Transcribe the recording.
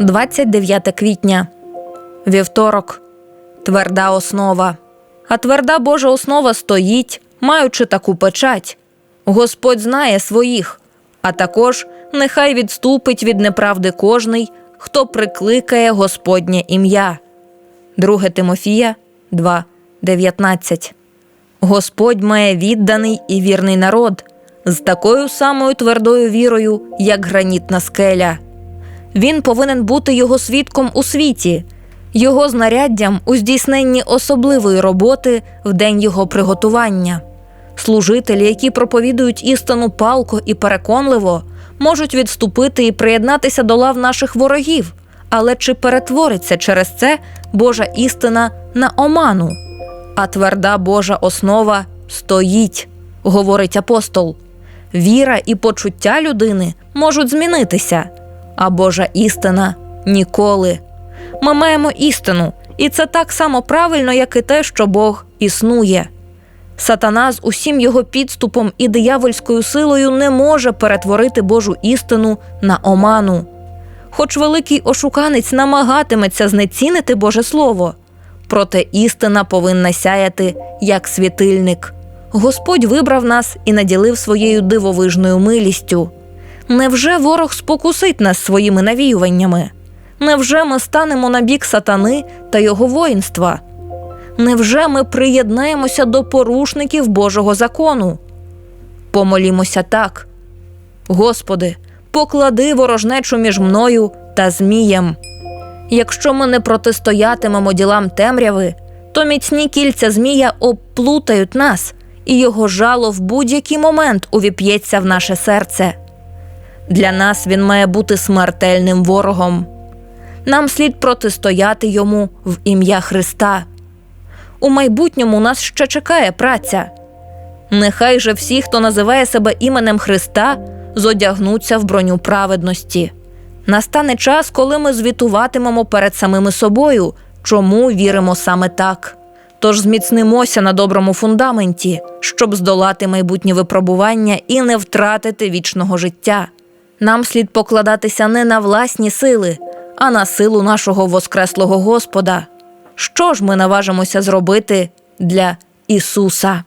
29 квітня. Вівторок. Тверда основа. А тверда Божа основа стоїть, маючи таку печать. Господь знає своїх, а також нехай відступить від неправди кожний, хто прикликає Господнє ім'я. 2 Тимофія 2, 19. Господь має відданий і вірний народ з такою самою твердою вірою, як гранітна скеля. Він повинен бути його свідком у світі, його знаряддям у здійсненні особливої роботи в день його приготування. Служителі, які проповідують істину палко і переконливо, можуть відступити і приєднатися до лав наших ворогів. Але чи перетвориться через це Божа істина на оману? А тверда Божа основа стоїть, говорить апостол. Віра і почуття людини можуть змінитися, Божа істина ніколи. Ми маємо істину, і це так само правильно, як і те, що Бог існує. Сатана з усім його підступом і диявольською силою не може перетворити Божу істину на оману. Хоч великий ошуканець намагатиметься знецінити Боже Слово, проте істина повинна сяяти як світильник. Господь вибрав нас і наділив своєю дивовижною милістю. Невже ворог спокусить нас своїми навіюваннями? Невже ми станемо на бік сатани та його воїнства? Невже ми приєднаємося до порушників Божого закону? Помолімося так. Господи, поклади ворожнечу між мною та Змієм. Якщо ми не протистоятимемо ділам темряви, то міцні кільця Змія обплутають нас, і його жало в будь-який момент увіп'ється в наше серце. Для нас він має бути смертельним ворогом. Нам слід протистояти йому в ім'я Христа. У майбутньому нас ще чекає праця. Нехай же всі, хто називає себе іменем Христа, зодягнуться в броню праведності. Настане час, коли ми звітуватимемо перед самими собою, чому віримо саме так. Тож зміцнимося на доброму фундаменті, щоб здолати майбутні випробування і не втратити вічного життя. Нам слід покладатися не на власні сили, а на силу нашого Воскреслого Господа. Що ж ми наважимося зробити для Ісуса?